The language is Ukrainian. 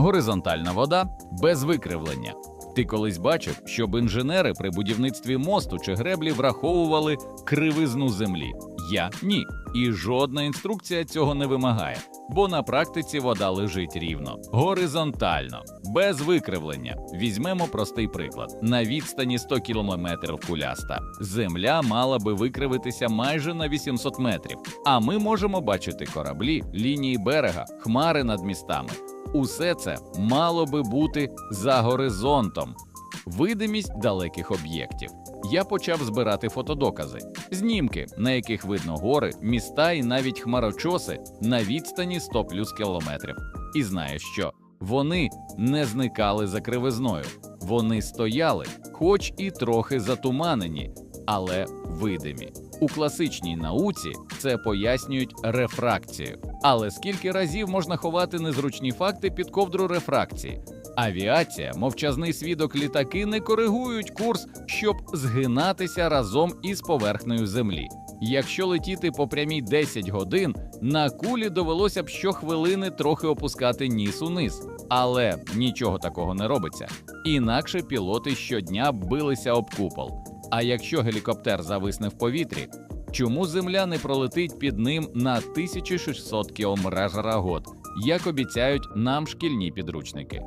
Горизонтальна вода без викривлення. Ти колись бачив, щоб інженери при будівництві мосту чи греблі враховували кривизну землі? Я ні. І жодна інструкція цього не вимагає, бо на практиці вода лежить рівно, горизонтально, без викривлення. Візьмемо простий приклад: на відстані 100 кілометрів куляста. Земля мала би викривитися майже на 800 метрів. А ми можемо бачити кораблі, лінії берега, хмари над містами. Усе це мало би бути за горизонтом. Видимість далеких об'єктів. Я почав збирати фотодокази, знімки, на яких видно гори, міста і навіть хмарочоси на відстані 100 плюс кілометрів. І знаєш що? Вони не зникали за кривизною. Вони стояли, хоч і трохи затуманені, але видимі. У класичній науці це пояснюють рефракцією. Але скільки разів можна ховати незручні факти під ковдру рефракції? Авіація, мовчазний свідок літаки не коригують курс, щоб згинатися разом із поверхнею землі. Якщо летіти по прямій 10 годин, на кулі довелося б щохвилини трохи опускати ніс униз. Але нічого такого не робиться. Інакше пілоти щодня билися об купол. А якщо гелікоптер зависне в повітрі, чому земля не пролетить під ним на 1600 км год, як обіцяють нам шкільні підручники?